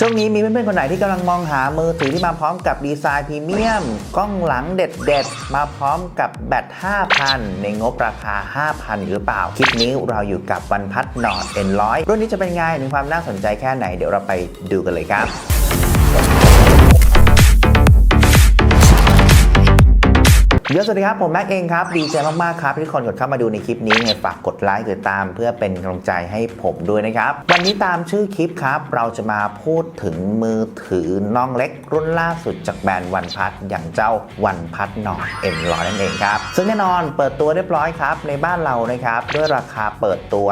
ช่วงนี้มีเพื่อนๆ คนไหนที่กำลังมองหามือถือที่มาพร้อมกับดีไซน์พรีเมียม กล้องหลังเด็ดๆ มาพร้อมกับแบต 5,000 ในงบราคา 5,000 หรือเปล่า คลิปนี้เราอยู่กับวันพัดนอร์ด N100 รุ่นนี้จะเป็นไงมีความน่าสนใจแค่ไหนเดี๋ยวเราไปดูกันเลยครับ เดี๋ยวสวัสดีครับ ผมแม็กเองครับ ดีใจมากๆครับที่ทุกคนกดเข้ามาดูในคลิปนี้ไงฝากกดไลค์กดตาม เพื่อเป็นกำลังใจให้ผมด้วยนะครับ วันนี้ตามชื่อคลิปครับ เราจะมาพูดถึงมือถือน้องเล็ก รุ่นล่าสุดจากแบรนด์วันพัทอย่างเจ้าวันพัทนอร์เอ็นร้อยนั่นเองครับ ซึ่งแน่นอนเปิดตัวเรียบร้อยครับ ในบ้านเรานะครับ ด้วยราคาเปิดตัว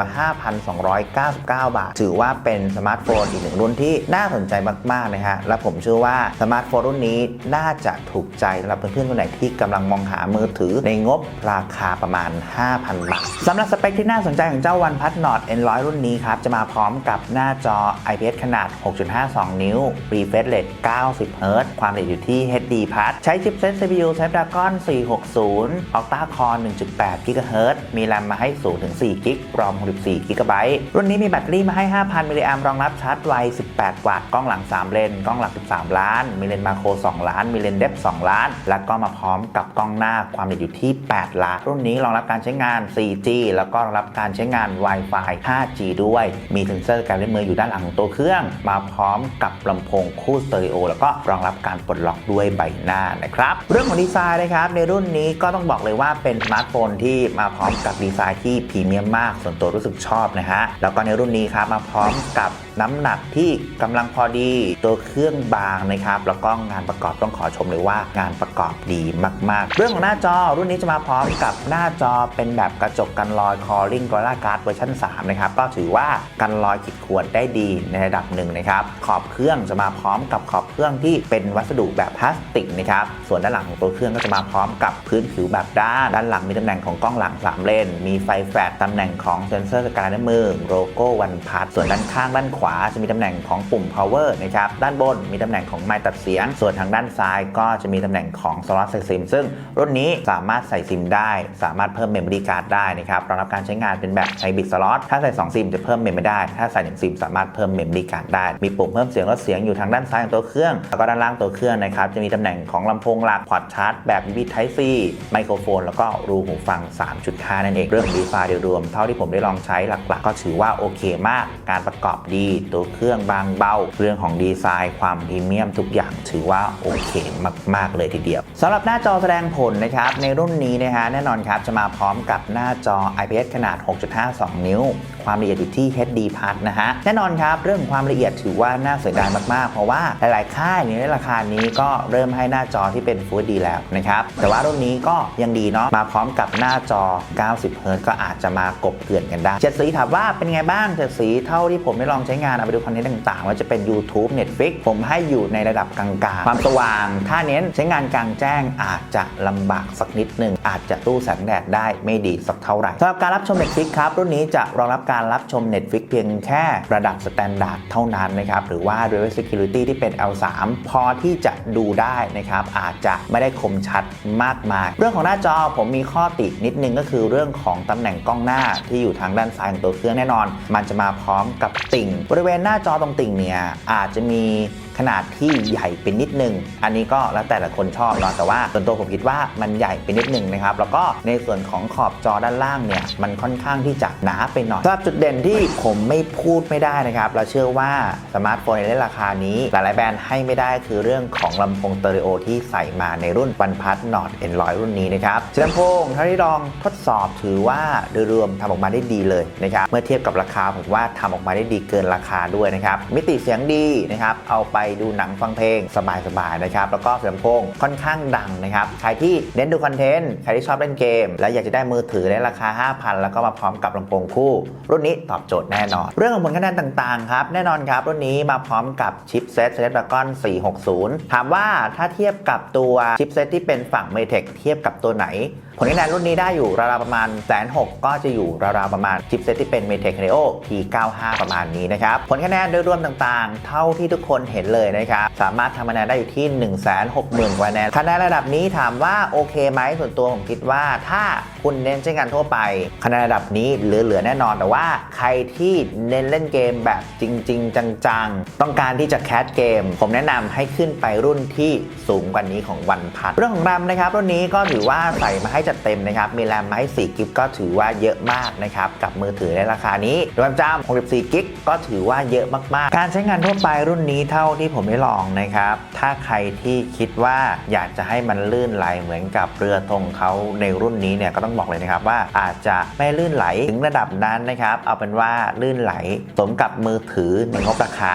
5,299 บาท ถือว่าเป็นสมาร์ทโฟนอีกหนึ่งรุ่นที่น่าสนใจมากๆนะฮะและผมเชื่อว่าสมาร์ทโฟนรุ่นนี้น่าจะถูกใจสำหรับเพื่อนๆคนไหนที่กำลังมองหามือถือในงบราคาประมาณ 5,000 บาทสำหรับสเปคที่น่าสนใจของเจ้าวันพัทนอต N100 รุ่นนี้ครับ จะมาพร้อมกับหน้าจอ IPS ขนาด 6.52 นิ้ว refresh rate 90 Hz ความละเอียดอยู่ที่ HD Plus ใช้ชิปเซ็ต CPU Snapdragon 460 Octa Core 1.8 GHz มีแรมมาให้สูงถึง4 g b ROM 64 GB รุ่นนี้มีแบตเตอรี่มาให้ 5,000 มิลลิแอมป์รองรับชาร์จไว 18 วัตต์ กล้องหลัง 3 เลน กล้องหลัง13 ล้าน มีเลนมาโคร 2 ล้าน มีเลนเดฟ 2 ล้าน แล้วก็มาพร้อมกับกล้องหน้าความเอียดอยู่ที่ 8 ล้าน รุ่นนี้รองรับการใช้งาน 4G แล้วก็รองรับการใช้งาน Wi-Fi 5G ด้วย มีเซ็นเซอร์การเล่นมืออยู่ด้านหลังของตัวเครื่อง มาพร้อมกับลำโพงคู่สเตอริโอแล้วก็รองรับการปลดล็อกด้วยใบหน้านะครับ เรื่องของดีไซน์นะครับ ในรุ่นนี้ก็ต้องบอกเลยว่าเป็นสมาร์ทโฟนที่มาพร้อมกับดีไซน์ที่พรีเมียมมาก ส่วนตัวรู้สึกชอบนะฮะ แล้วก็ในรุ่นนี้ครับมาพร้อมกับน้ำหนักที่กำลังพอดี ตัวเครื่องบางนะครับ แล้วก็งานประกอบต้องขอชมเลยว่างานประกอบดีมาก ๆเรื่องของหน้าจอรุ่นนี้จะมาพร้อมกับหน้าจอเป็นแบบกระจกกันรอย Calling Gorilla Glass เวอร์ชัน3นะครับก็ถือว่ากันรอยขีดข่วนได้ดีในระดับหนึ่งนะครับขอบเครื่องจะมาพร้อมกับขอบเครื่องที่เป็นวัสดุแบบพลาสติกนะครับส่วนด้านหลังของตัวเครื่องก็จะมาพร้อมกับพื้นผิวแบบด้านด้านหลังมีตำแหน่งของกล้องหลัง 3 เลน มีไฟแฟลชตำแหน่งของเซ็นเซอร์สแกนนิ้วมือโลโก้วันพัทส่วนด้านข้างด้านขวาจะมีตำแหน่งของปุ่ม power นะครับด้านบนมีตำแหน่งของไมค์ตัดเสียง ส่วนทางด้านซ้ายก็จะมีตำแหน่งของ slot ใส่ซิมซึ่งรุ่นนี้สามารถใส่ซิมได้ สามารถเพิ่มเมมโมรี่การ์ดได้นะครับรองรับการใช้งานเป็นแบบไฮบริดสล็อตถ้าใส่2ซิมจะเพิ่มเมมไม่ได้ ถ้าใส่1ซิมสามารถเพิ่มเมมโมรี่การ์ดได้ มีปุ่มเพิ่มเสียงลดเสียงอยู่ทางด้านซ้ายของตัวเครื่อง แล้วก็ด้านล่างตัวเครื่องนะครับจะมีตำแหน่งของลำโพงหลักพอร์ตชาร์จแบบ USB Type C ไมโครโฟน แล้วก็รูหูฟัง 3.5 นั่นเองเรื่องของดีไซน์โดยรวม เท่าที่ผมได้ลองใช้หลักๆ ก็ถือว่าโอเคมาก การประกอบดี ตัวเครื่องบางเบา เรื่องของดีไซน์ ความพรีเมียมทุกอย่างถือว่าโอเคมากๆเลยทีเดียวสำหรับหน้าจอแสดงผลนะครับ ในรุ่นนี้นะฮะแน่นอนครับจะมาพร้อมกับหน้าจอ IPS ขนาด 6.52 นิ้วความละเอียดอยู่ที่ HD Plus นะฮะ แน่นอนครับ เรื่องความละเอียดถือว่าน่าเสียดายมากๆ เพราะว่าหลายๆ ค่ายในราคานี้ก็เริ่มให้หน้าจอที่เป็น Full HD แล้วนะครับ แต่ว่ารุ่นนี้ก็ยังดีเนาะ มาพร้อมกับหน้าจอ 90 Hz ก็อาจจะมากบเกลื่อนกันได้เจ็ดสีถามว่าเป็นไงบ้างเจ็ดสีเท่าที่ผมได้ลองใช้งานเอาไปดูคอนเทนต์ต่างๆว่าจะเป็น YouTube Netflix ผมให้อยู่ในระดับกลางๆ ความสว่าง ถ้าเน้นใช้งานกลางแจ้งอาจจะลำบากสักนิดหนึ่งอาจจะตู้แสงแดดได้ไม่ดีสักเท่าไหร่สำหรับการรับชม Netflix ครับรุ่นนี้จะรองรับการรับชม Netflix เพียงแค่ระดับสแตนดาร์ดเท่านั้นนะครับหรือว่า Dual Security ที่เป็น L3 พอที่จะดูได้นะครับอาจจะไม่ได้คมชัดมากมาย เรื่องของหน้าจอผมมีข้อตินิดนึงก็คือเรื่องของตำแหน่งกล้องหน้าที่อยู่ทางด้านซ้ายของตัวเครื่องแน่นอน มันจะมาพร้อมกับติ่ง บริเวณหน้าจอตรงติ่งเนี่ยอาจจะมี ขนาดที่ใหญ่เป็นนิดนึง อันนี้ก็แล้วแต่ละคนชอบเนาะแต่ว่าส่วนตัวผมคิดว่ามันใหญ่ไปนิดนึงนะครับแล้วก็ในส่วนของขอบจอด้านล่างเนี่ยมันค่อนข้างที่จะหนาไปหน่อยสำหรับจุดเด่นที่ผมไม่พูดไม่ได้นะครับเราเชื่อว่าสมาร์ทโฟนในราคานี้หลายๆแบรนด์ให้ไม่ได้คือเรื่องของลำโพงสเตอริโอที่ใส่มาในรุ่นวันพัทนอตเอ็นร้อยรุ่นนี้นะครับลำโพงเท่าที่ลองทดสอบถือว่าโดยรวมทำออกมาได้ดีเลยนะครับเมื่อเทียบกับราคาผมว่าทำออกมาได้ดีเกินราคาด้วยนะครับมิติเสียงดีนะครับเอาไปดูหนังฟังเพลงสบายๆนะครับ แล้วก็เสียงโพงค่อนข้างดังนะครับ ใครที่เน้นดูคอนเทนต์ ใครที่ชอบเล่นเกม และอยากจะได้มือถือในราคา 5,000 แล้วก็มาพร้อมกับลำโพงคู่ รุ่นนี้ตอบโจทย์แน่นอน เรื่องของผลคะแนนต่างๆครับ แน่นอนครับ รุ่นนี้มาพร้อมกับชิปเซ็ต Snapdragon 460 ถามว่าถ้าเทียบกับตัวชิปเซ็ตที่เป็นฝั่ง m e t e c เทียบกับตัวไหน ผลคะแนนรุ่นนี้ได้อยู่ราวๆประมาณแสนหกก็จะอยู่ราวๆประมาณชิปเซตที่เป็น m e t e c Helio P95 ประมาณนี้นะครับ ผลคะแนนโดยรวมต่างๆ เท่าที่ทุกคนเห็นเลยนะครับ สามารถทำคะแนนได้อยู่ที่ 1 6 0 0 0 0กว่าคะแนนคะแนนระดับนี้ถามว่าโอเคไหมส่วนตัวผมคิดว่าถ้าคุณเน้นใช้งานทั่วไป คะแนนระดับนี้เหลือๆแน่นอนแต่ว่าใครที่เน้นเล่นเกมแบบจริง ๆ จังๆ ต้องการที่จะแคสเกม ผมแนะนำให้ขึ้นไปรุ่นที่สูงกว่านี้ของวันพัดเรื่องของแรมนะครับรุ่นนี้ก็ถือว่าใส่มาให้จดเต็มนะครับ มีแรมมาให้4กิกก็ถือว่าเยอะมากนะครับ กับมือถือในราคานี้แรมจำ64กิกก็ถือว่าเยอะมาก ๆ การใช้งานทั่วไปรุ่นนี้เท่าที่ผมได้ลองนะครับ ถ้าใครที่คิดว่าอยากจะให้มันลื่นไหลเหมือนกับเรือธงเขาในรุ่นนี้เนี่ยก็ต้องบอกเลยนะครับว่าอาจจะไม่ลื่นไหลถึงระดับนั้นนะครับ เอาเป็นว่าลื่นไหลสมกับมือถือในงบราคา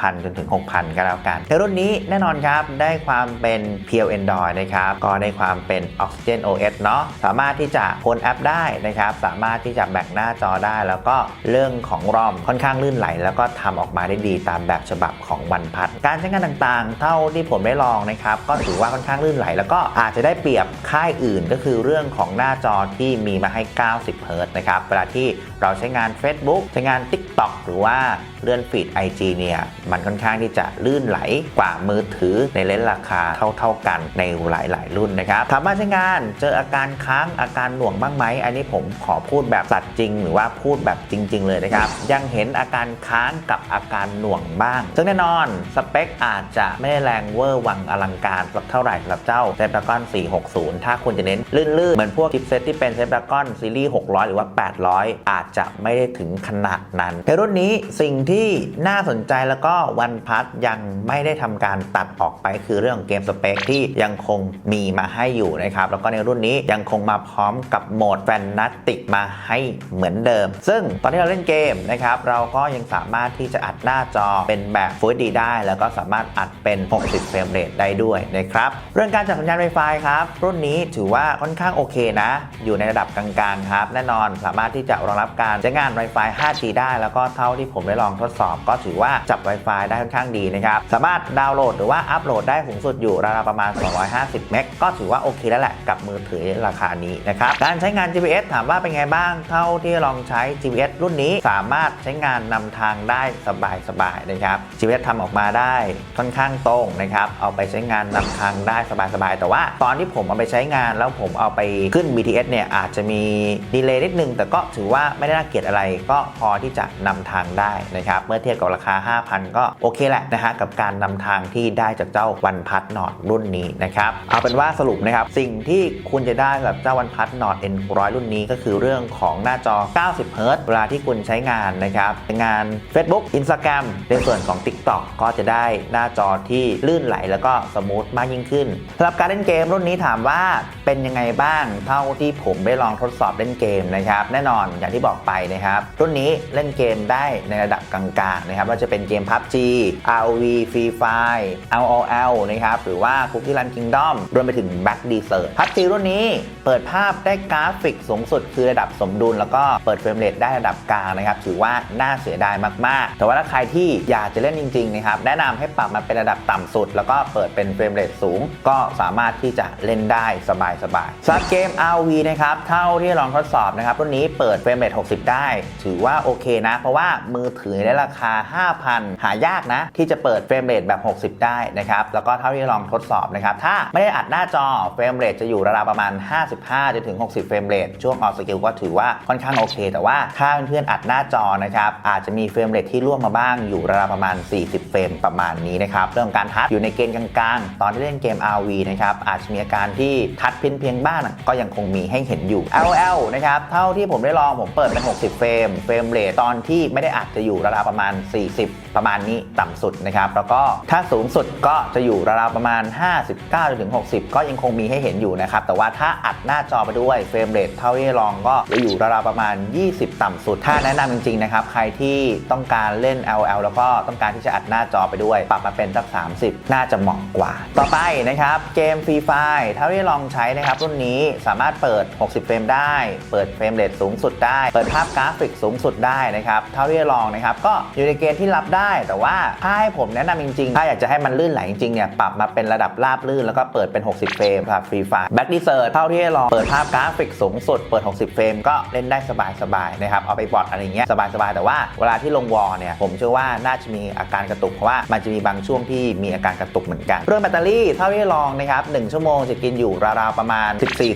5,000 จนถึง 6,000 ก็แล้วกัน ในรุ่นนี้แน่นอนครับได้ความเป็น p l Android นะครับ ก็ได้ความเป็น Oxygen OS เนาะสามารถที่จะโคนแอปได้นะครับ สามารถที่จะแบ่งหน้าจอได้ แล้วก็เรื่องของรอมค่อนข้างลื่นไหล แล้วก็ทำออกมาได้ดีตามแบบฉบับของวันพัดการใช้งานต่างๆ เท่าที่ผมได้ลองนะครับก็ถือว่าค่อนข้างลื่นไหล แล้วก็อาจจะได้เปรียบค่ายอื่น ก็คือเรื่องของหน้าจอที่มีมาให้ 90เฮิรต์นะครับเวลาที่เราใช้งาน Facebook ใช้งาน TikTok หรือว่าเลื่อนฟีด IG เนี่ยมันค่อนข้างที่จะลื่นไหลกว่ามือถือในเลนส์ราคาเท่า ๆกันในหลาย ๆ รุ่นนะครับถามว่าใช้งานเจออาการการค้างอาการหน่วงบ้างไหมอันนี้ผมขอพูดแบบสัตว์จริง หรือว่าพูดแบบจริง ๆ เลยนะครับยังเห็นอาการค้างกับอาการหน่วงบ้าง ซึ่งแน่นอนสเปคอาจจะไม่ได้แรงเวอร์วังอลังการสักเท่าไหร่สำหรับเจ้า Snapdragon 460 ถ้าคุณจะเน้นลื่นๆ เหมือนพวกชิปเซตที่เป็น Snapdragon ซีรีส์600 หรือว่า 800 อาจจะไม่ได้ถึงขนาดนั้น ในรุ่นนี้สิ่งที่น่าสนใจแล้วก็วันพัทยังไม่ได้ทำการตัดออกไปคือเรื่องของเกมสเปคที่ยังคงมีมาให้อยู่นะครับแล้วก็ในรุ่นนี้ยังคงมาพร้อมกับโหมดแฟนนัตติกมาให้เหมือนเดิม ซึ่งตอนที่เราเล่นเกมนะครับเราก็ยังสามารถที่จะอัดหน้าจอเป็นแบบ Full HD ได้ แล้วก็สามารถอัดเป็น 60 เฟรมเรทได้ด้วยนะครับเรื่องการจับสัญญาณ Wi-Fi ครับรุ่นนี้ถือว่าค่อนข้างโอเคนะ อยู่ในระดับกลางๆครับแน่นอนสามารถที่จะรองรับการใช้งาน Wi-Fi 5G ได้แล้วก็เท่าที่ผมได้ลองทดสอบ ก็ถือว่าจับ Wi-Fi ได้ค่อนข้างดีนะครับสามารถดาวน์โหลดหรือว่าอัปโหลดได้สูงสุดอยู่ราวๆประมาณ 250 เมกก็ถือว่าโอเคแล้วแหละกับมือถือราคานี้นะครับ การใช้งาน GPS ถามว่าเป็นไงบ้าง เท่าที่ลองใช้ GPS รุ่นนี้สามารถใช้งานนำทางได้สบายๆนะครับ GPS ทำออกมาได้ค่อนข้างตรงนะครับเอาไปใช้งานนำทางได้สบายๆแต่ว่าตอนที่ผมเอาไปใช้งานแล้วผมเอาไปขึ้น BTS เนี่ยอาจจะมีดีเลย์นิดนึงแต่ก็ถือว่าไม่ได้น่าเกลียดอะไรก็พอที่จะนำทางได้นะครับเมื่อเทียบกับราคา 5,000 ก็โอเคแหละนะฮะกับการนำทางที่ได้จากเจ้าวันพัดนอดรุ่นนี้นะครับเอาเป็นว่าสรุปนะครับสิ่งที่คุณจะได้ได้กับเจ้าวันพัดนอด N100 รุ่นนี้ก็คือเรื่องของหน้าจอ 90 เฮิรต์เวลาที่คุณใช้งานนะครับ งาน Facebook Instagram ในส่วนของ TikTok ก็จะได้หน้าจอที่ลื่นไหลแล้วก็สมูทมากยิ่งขึ้นสำหรับการเล่นเกมรุ่นนี้ถามว่าเป็นยังไงบ้างเท่าที่ผมได้ลองทดสอบเล่นเกมนะครับ แน่นอนอย่างที่บอกไปนะครับ รุ่นนี้เล่นเกมได้ในระดับกลางๆนะครับว่าจะเป็นเกม PUBG ROV Free Fire LOL นะครับหรือว่า Cookie Run Kingdom รวมไปถึง Back Desert PUBG รุ่นนี้เปิดภาพได้กราฟิกสูงสุดคือระดับสมดุล แล้วก็เปิดเฟรมเรทได้ระดับกลางนะครับถือว่าน่าเสียดายมากๆ แต่ว่าถ้าใครที่อยากจะเล่นจริงๆนะครับแนะนำให้ปรับมาเป็นระดับต่ำสุด แล้วก็เปิดเป็นเฟรมเรทสูง ก็สามารถที่จะเล่นได้สบายๆสำหรับเกม RV นะครับเท่าที่ลองทดสอบนะครับรุ่นนี้เปิดเฟรมเรท60 ได้ ถือว่าโอเคนะ เพราะว่ามือถือในราคา 5,000 หายากนะ ที่จะเปิดเฟรมเรทแบบ 60 ได้นะครับแล้วก็เท่าที่ลองทดสอบนะครับถ้าไม่ได้อัดหน้าจอเฟรมเรทจะอยู่ราวๆประมาณ55จนถึง 60 เฟรมเรทช่วงออกสกิลก็ถือว่าค่อนข้างโอเค แต่ว่าถ้าเพื่อนๆอัดหน้าจอนะครับอาจจะมีเฟรมเรทที่ร่วงมาบ้างอยู่ราวๆประมาณ 40 เฟรมประมาณนี้นะครับเรื่องการทัชอยู่ในเกณฑ์กลางๆ ตอนที่เล่นเกม RV นะครับอาจจะมีอาการที่ทัชเพี้ยนเพียงบ้างก็ยังคงมีให้เห็นอยู่ LL นะครับเท่าที่ผมได้ลองผมเปิดเป็น 60 เฟรมเฟรมเรทตอนที่ไม่ได้อัดจะอยู่ราวๆประมาณ 40 ประมาณนี้ต่ำสุดนะครับแล้วก็ถ้าสูงสุดก็จะอยู่ราวๆประมาณ 59ถึง60 ก็ยังคงมีให้เห็นอยู่นะครับแต่ว่าถ้าอัดหน้าจอไปด้วยเฟรมเรทเท่าที่ลองก็จะอยู่ราวๆประมาณ 20 ต่ำสุด ถ้าแนะนำจริงๆนะครับใครที่ต้องการเล่น LL แล้วก็ต้องการที่จะอัดหน้าจอไปด้วย ปรับมาเป็นสัก 30 น่าจะเหมาะกว่า ต่อไปนะครับเกมฟรีไฟเท่าที่ลองใช้นะครับรุ่นนี้สามารถเปิด 60 เฟรมได้ เปิดเฟรมเรทสูงสุดได้ เปิดภาพกราฟิกสูงสุดได้นะครับเท่าที่ลองนะครับก็อยู่ในเกณฑ์ที่รับได้แต่ว่าถ้าให้ผมแนะนำจริงๆ ถ้าอยากจะให้มันลื่นไหลจริงๆเนี่ยปรับมาเป็นระดับราบลื่นแล้วก็เปิดเป็น 60 เฟรมครับฟรีไฟแบ็กดีเซอร์เท่าที่ลองเปิดภาพกราฟิกสูงสุดเปิด 60 เฟรมก็เล่นได้สบายๆนะครับเอาไปบอทอะไรเงี้ยสบายๆแต่ว่าเวลาที่ลงวอลเนี่ยผมเชื่อว่าน่าจะมีอาการกระตุกเพราะว่ามันจะมีบางช่วงที่มีอาการกระตุกเหมือนกันเรื่องแบตเตอรี่เท่าที่ลองนะครับ1ชั่วโมงจะกินอยู่ราวๆประมาณ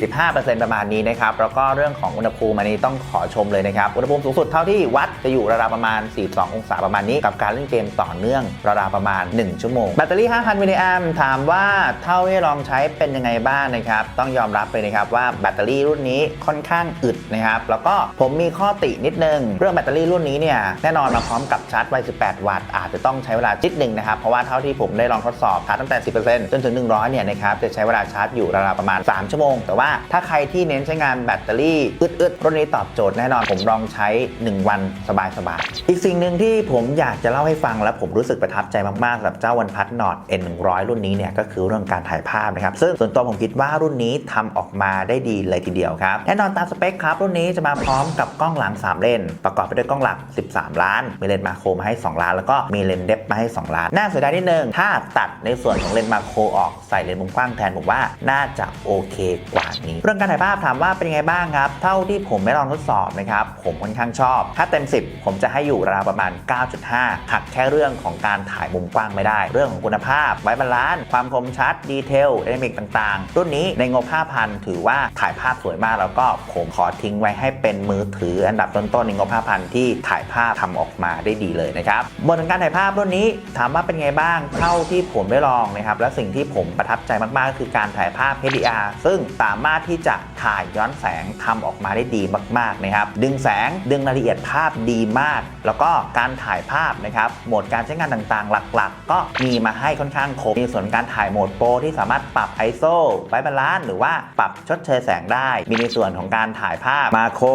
14-15%ประมาณนี้นะครับแล้วก็เรื่องของอุณหภูมิอันนี้ต้องขอชมเลยนะครับอุณหภูมิสูงสุดเท่าที่วัดจะอยู่ราวๆประมาณ 42 องศาประมาณนี้กับการเล่นเกมต่อเนื่องราวๆประมาณ 1 ชั่วโมง แบตเตอรี่ 5,000มิลลิแอมถามว่าเท่าที่ลองใช้เป็นยังไงบ้างนะครับ ต้องยอมรับเลยนะครับว่าแบตเตอรี่รุ่นนี้ค่อนข้างอึดนะครับ แล้วก็ผมมีข้อตินิดนึง เรื่องแบตเตอรี่รุ่นนี้เนี่ยแน่นอนมาพร้อมกับชาร์จไว 18 วัตต์อาจจะต้องใช้เวลาจิตหนึ่งนะครับ เพราะว่าเท่าที่ผมได้ลองทดสอบชาร์จตั้งแต่ 10%จนถึง 100 เนี่ยนะครับจะใช้เวลาชาร์จอยู่ราวๆประมาณ 3 ชั่วโมง แต่ว่าถ้าใครที่เน้นใช้งานแบตเตอรี่อึดๆรุ่นนี้ตอบโจทย์แน่นอนผมลองใช้ 1 วันสบายๆอีกสิ่งหนึ่งที่ผมอยากจะเล่าใให้ฟังและผมรู้สึกประทับใจมากๆสำหรับเจ้าวันพัดนอต N100 รุ่นนี้เนี่ยก็คือเรื่องการถ่ายภาพนะครับ ซึ่งส่วนตัวผมคิดว่ารุ่นนี้ทำออกมาได้ดีเลยทีเดียวครับ แน่นอนตามสเปคครับ รุ่นนี้จะมาพร้อมกับกล้องหลัง 3 เลนประกอบไปด้วยกล้องหลัก 13 ล้าน มีเลนส์มาโครมาให้ 2 ล้าน แล้วก็มีเลนส์เดฟมาให้ 2 ล้าน น่าเสียดายนิดนึงถ้าตัดในส่วนของเลนส์มาโครออกใส่เลนส์มุมกว้างแทนผมว่าน่าจะโอเคกว่านี้ เรื่องการถ่ายภาพถามว่าเป็นยังไงบ้างครับ เท่าที่ผมได้ลองทดสอบนะครับผมค่อนข้างชอบ ถ้าเต็ม 10 ผมจะให้อยู่ราวประมาณ 9.5หักแค่เรื่องของการถ่ายมุมกว้างไม่ได้ เรื่องของคุณภาพ ไว้บาลานซ์ความคมชัด ดีเทลเดนามิกต่างๆ รุ่นนี้ในงบ 5,000 ถือว่าถ่ายภาพสวยมาก แล้วก็ผมขอทิ้งไว้ให้เป็นมือถืออันดับต้นๆในงบ 5,000 ที่ถ่ายภาพทำออกมาได้ดีเลยนะครับบนการถ่ายภาพรุ่นนี้ถามว่าเป็นไงบ้างเท่าที่ผมได้ลองนะครับและสิ่งที่ผมประทับใจมากๆ ก็คือการถ่ายภาพ HDR ซึ่งสามารถที่จะถ่ายย้อนแสงทำออกมาได้ดีมากๆนะครับดึงแสงดึงรายละเอียดภาพดีมาก แล้วก็การถ่ายภาพนะครับโหมดการใช้งานต่างๆ หลักๆ ก็มีมาให้ค่อนข้างครบ มีส่วนการถ่ายโหมดโปรที่สามารถปรับ ISO ไว้บาลานซ์หรือว่าปรับชดเชยแสงได้ มีในส่วนของการถ่ายภาพมาโคร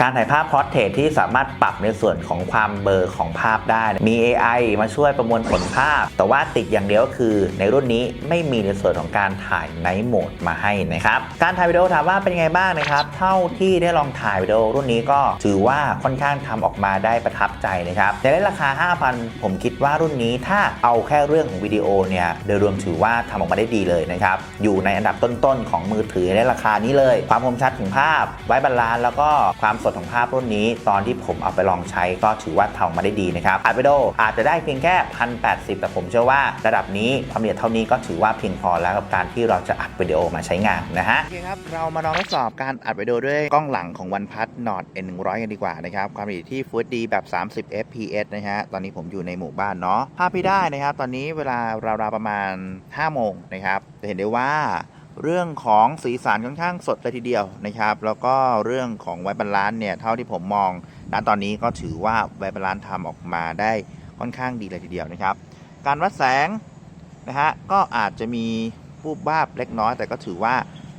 การถ่ายภาพพอร์เทรตที่สามารถปรับในส่วนของความเบลอของภาพได้ มี AI มาช่วยประมวลผลภาพ แต่ว่าติดอย่างเดียวก็คือในรุ่นนี้ไม่มีในส่วนของการถ่ายไนท์โหมดมาให้นะครับ การถ่ายวิดีโอถามว่าเป็นไงบ้างนะครับ เท่าที่ได้ลองถ่ายวิดีโอรุ่นนี้ก็ถือว่าค่อนข้างทำออกมาได้ประทับใจนะครับในราคา5,000ผมคิดว่ารุ่นนี้ถ้าเอาแค่เรื่องของวิดีโอเนี่ยโดยรวมถือว่าทำออกมาได้ดีเลยนะครับ อยู่ในอันดับต้นๆ ของมือถือในราคานี้เลย ความคมชัดของภาพ ไว้บาลานแล้วก็ความสดของภาพรุ่นนี้ ตอนที่ผมเอาไปลองใช้ก็ถือว่าทำออกมาได้ดีนะครับอัดวิดีโออาจจะได้เพียงแค่ 1,080 แต่ผมเชื่อว่าระดับนี้ความละเอียดเท่านี้ก็ถือว่าเพียงพอแล้วกับการที่เราจะอัดวิดีโอมาใช้งานนะฮะโอเคครับเรามาลองทดสอบการอัดวิดีโอด้วยกล้องหลังของ OnePlus Nord N100 กันดีกว่านะครับความละเอียดที่ Full HD แบบ 30 fps นะฮะตอนนี้ผมอยู่ในหมู่บ้านเนาะภาพที่ได้นะครับ ตอนนี้เวลาราวๆประมาณ5โมงนะครับจะเห็นได้ว่าเรื่องของสีสันค่อนข้างสดเลยทีเดียวนะครับ แล้วก็เรื่องของไวบาลานซ์เนี่ยเท่าที่ผมมองณตอนนี้ก็ถือว่าไวบาลานซ์ทำออกมาได้ค่อนข้างดีเลยทีเดียวนะครับ การวัดแสงนะฮะก็อาจจะมีปูบบ้าบเล็กน้อย แต่ก็ถือว่า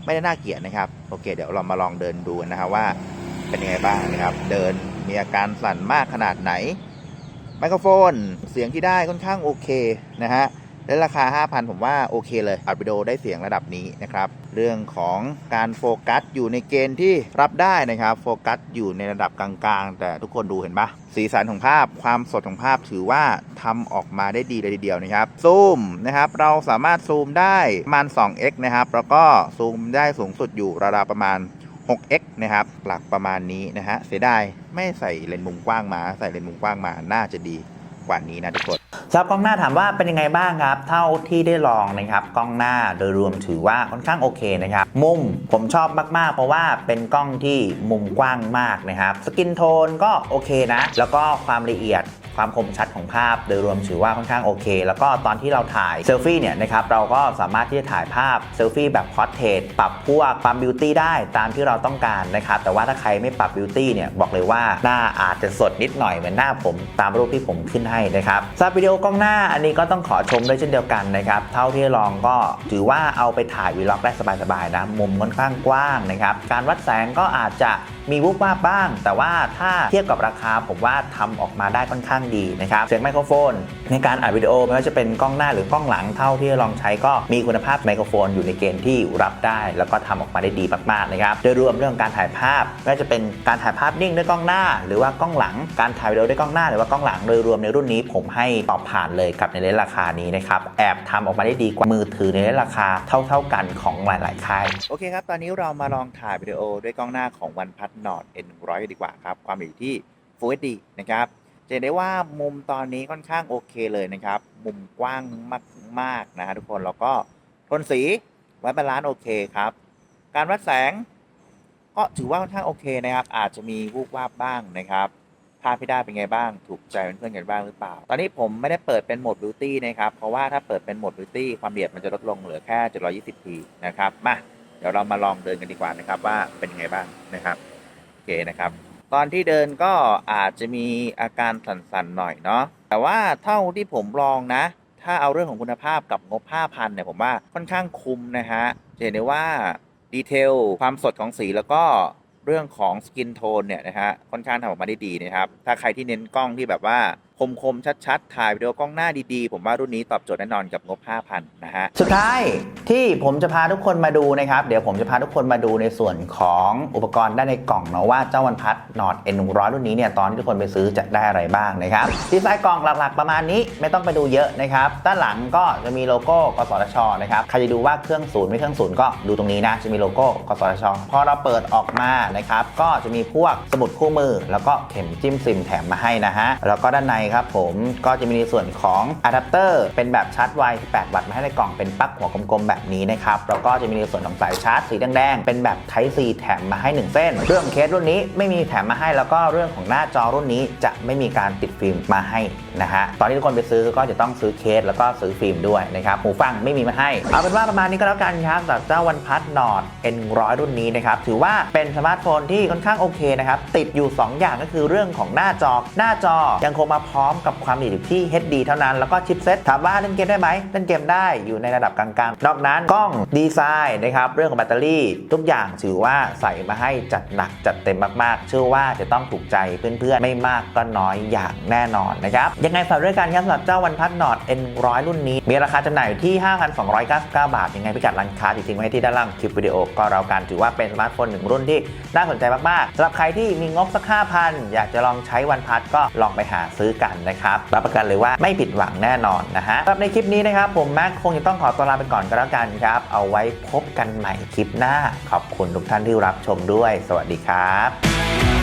ไม่ได้น่าเกลียดนะครับ โอเค เดี๋ยวเรามาลองเดินดูนนะครับว่าเป็นยังไงบ้างนะครับ เดินมีอาการสั่นมากขนาดไหน ไมโครโฟน เสียงที่ได้ค่อนข้างโอเคนะฮะและราคา 5,000 ผมว่าโอเคเลยอัดวิดีโอได้เสียงระดับนี้นะครับ เรื่องของการโฟกัสอยู่ในเกณฑ์ที่รับได้นะครับ โฟกัสอยู่ในระดับกลางๆ แต่ทุกคนดูเห็นปะสีสันของภาพ ความสดของภาพถือว่าทำออกมาได้ดีเลยทีเดียวนะครับ ซูมนะครับ เราสามารถซูมได้ประมาณ 2x นะครับ แล้วก็ซูมได้สูงสุดอยู่ราวๆประมาณ 6x นะครับ หลักประมาณนี้นะฮะ เสียดายไม่ใส่เลนส์มุมกว้างมา ใส่เลนส์มุมกว้างมา น่าจะดีกว่านี้นะทุกคนสำหรับกล้องหน้าถามว่าเป็นยังไงบ้างครับ เท่าที่ได้ลองนะครับกล้องหน้าโดยรวมถือว่าค่อนข้างโอเคนะครับมุมผมชอบมากๆ เพราะว่าเป็นกล้องที่มุมกว้างมากนะครับสกินโทนก็โอเคนะ แล้วก็ความละเอียดความคมชัดของภาพ โดยรวมถือว่าค่อนข้างโอเค แล้วก็ตอนที่เราถ่ายเซลฟี่เนี่ยนะครับเราก็สามารถที่จะถ่ายภาพเซลฟี่แบบพอร์เทรตปรับพวกความบิวตี้ได้ตามที่เราต้องการนะครับแต่ว่าถ้าใครไม่ปรับบิวตี้เนี่ยบอกเลยว่าหน้าอาจจะสดนิดหน่อยเหมือนหน้าผมตามรูปที่ผมขึ้นให้นะครับสำหรับวิดีโอกล้องหน้าอันนี้ก็ต้องขอชมด้วยเช่นเดียวกันนะครับเท่าที่ลองก็ถือว่าเอาไปถ่ายวีล็อกได้สบายๆนะมุมค่อนข้างกว้างนะครับการวัดแสงก็อาจจะมีวุบวาบบ้าง แต่ว่าถ้าเทียบกับราคาผมว่าทำออกมาได้ค่อนข้างดีนะครับเสียงไมโครโฟน ในการอัดวิดีโอไม่ว่าจะเป็นกล้องหน้าหรือกล้องหลังเท่าที่ลองใช้ก็มีคุณภาพไมโครโฟนอยู่ในเกณฑ์ที่รับได้ แล้วก็ทำออกมาได้ดีมากๆนะครับโดยรวมเรื่องการถ่ายภาพไม่ว่าจะเป็นการถ่ายภาพนิ่งด้วยกล้องหน้า หรือว่ากล้องหลังการถ่ายวิดีโอด้วยกล้องหน้าหรือว่ากล้องหลังโดยรวมในรุ่นนี้ผมให้ตอบผ่านเลยกับในเลนส์ราคานี้นะครับแอบทำออกมาได้ดีกว่ามือถือในเลนส์ราคาเท่า ๆกันของหลายๆค่ายโอเคครับตอนนี้เรามาลองถ่ายวิดีโอด้วยกล้องหน้าของ OnePlus Nord N100 กันดีกว่าครับ ความอยู่ที่ Full HD นะครับจะเห็นได้ว่ามุมตอนนี้ค่อนข้างโอเคเลยนะครับ มุมกว้างมากๆนะฮะทุกคนแล้วก็โทนสีไว้บาลานซ์โอเคครับ การวัดแสงก็ถือว่าค่อนข้างโอเคนะครับ อาจจะมีวูบวาบบ้างนะครับภาพที่ได้เป็นไงบ้าง ถูกใจเพื่อนๆกันบ้างหรือเปล่า ตอนนี้ผมไม่ได้เปิดเป็นโหมด Beauty นะครับ เพราะว่าถ้าเปิดเป็นโหมด Beauty ความละเอียดมันจะลดลงเหลือแค่ 720p นะครับ มา เดี๋ยวเรามาลองเดินกันดีกว่านะครับว่าเป็นยังไงบ้างนะครับ เคนะครับ ตอนที่เดินก็อาจจะมีอาการสั่นๆหน่อยเนาะแต่ว่าเท่าที่ผมลองนะ ถ้าเอาเรื่องของคุณภาพกับงบ5,000เนี่ยผมว่าค่อนข้างคุ้มนะฮะจะเห็นได้ว่าดีเทลความสดของสีแล้วก็เรื่องของสกินโทนเนี่ยนะฮะค่อนข้างทำออกมาได้ดีนะครับ ถ้าใครที่เน้นกล้องที่แบบว่า คมๆ ชัดๆ ถ่ายวิดีโอกล้องหน้าดีๆ ผมว่ารุ่นนี้ตอบโจทย์แน่นอนกับงบ 5,000 นะฮะ สุดท้ายที่ผมจะพาทุกคนมาดูนะครับ เดี๋ยวผมจะพาทุกคนมาดูในส่วนของอุปกรณ์ด้านในกล่องเนาะว่าเจ้าวันพัด Nord N100 รุ่นนี้เนี่ยตอนที่ทุกคนไปซื้อจะได้อะไรบ้างนะครับดีไซน์กล่องหลักๆ ประมาณนี้ไม่ต้องไปดูเยอะนะครับด้านหลังก็จะมีโลโก้กสทชนะครับใครจะดูว่าเครื่องศูนย์ไม่เครื่องศูนย์ก็ดูตรงนี้นะจะมีโลโก้กสทชพอเราเปิดออกมานะครับก็จะมีพวกสมุดคู่มือ แล้วก็เข็มจิ้มซิมแถมมาให้นะฮะแล้วก็ด้านในครับผมก็จะมีในส่วนของอะแดปเตอร์เป็นแบบชาร์จไว18วัตต์มาให้ในกล่องเป็นปลั๊กหัวกลมๆแบบนี้นะครับแล้วก็จะมีในส่วนของสายชาร์จสีแดงๆเป็นแบบ Type C แถมมาให้ 1 เส้น เรื่องเคสรุ่นนี้ไม่มีแถมมาให้แล้วก็เรื่องของหน้าจอรุ่นนี้จะไม่มีการติดฟิล์มมาให้นะฮะตอนที่ทุกคนไปซื้อก็จะต้องซื้อเคสแล้วก็ซื้อฟิล์มด้วยนะครับหูฟังไม่มีมาให้ เอาเป็นว่าประมาณนี้ก็แล้วกันครับสำหรับเจ้าวันพัด Nord N100 รุ่นนี้นะครับถือว่าเป็นสมาร์ทโฟนที่ค่อนข้างโอเคนะครับติดอยู่ 2 อย่างก็คือเรื่องของหน้าจอหน้าจอยังคงมาพร้อมกับความละเอียดที่ HD เท่านั้น แล้วก็ชิปเซ็ตถามว่าเล่นเกมได้ไหมเล่นเกมได้อยู่ในระดับกลางๆ นอกนั้นกล้องดีไซน์นะครับเรื่องของแบตเตอรี่ ทุกอย่างถือว่าใส่มาให้จัดหนักจัดเต็มมากๆ เชื่อว่าจะต้องถูกใจเพื่อนๆ ไม่มากก็น้อยอย่างแน่นอนนะครับยังไงฝากด้วยกันครับสำหรับเจ้าวันพัด Nord N100 รุ่นนี้ มีราคาจำหน่ายอยู่ที่ 5,299 บาท ยังไงพิกัดร้านค้าจะทิ้งไว้ที่ด้านล่างคลิปวิดีโอก็เรากันถือว่าเป็นสมาร์ทโฟนหนึ่งรุ่นที่น่าสนใจมากๆสำหรับใครที่มีงบสัก5,000อยากจะลองใช้วันพัดก็ลองไปหาซื้อกันนะครับรับประกันเลยว่าไม่ผิดหวังแน่นอนนะฮะสำหรับในคลิปนี้นะครับ ผมแม็กคงจะต้องขอตัวลาไปก่อนก็แล้วกันครับ เอาไว้พบกันใหม่คลิปหน้า ขอบคุณทุกท่านที่รับชมด้วย สวัสดีครับ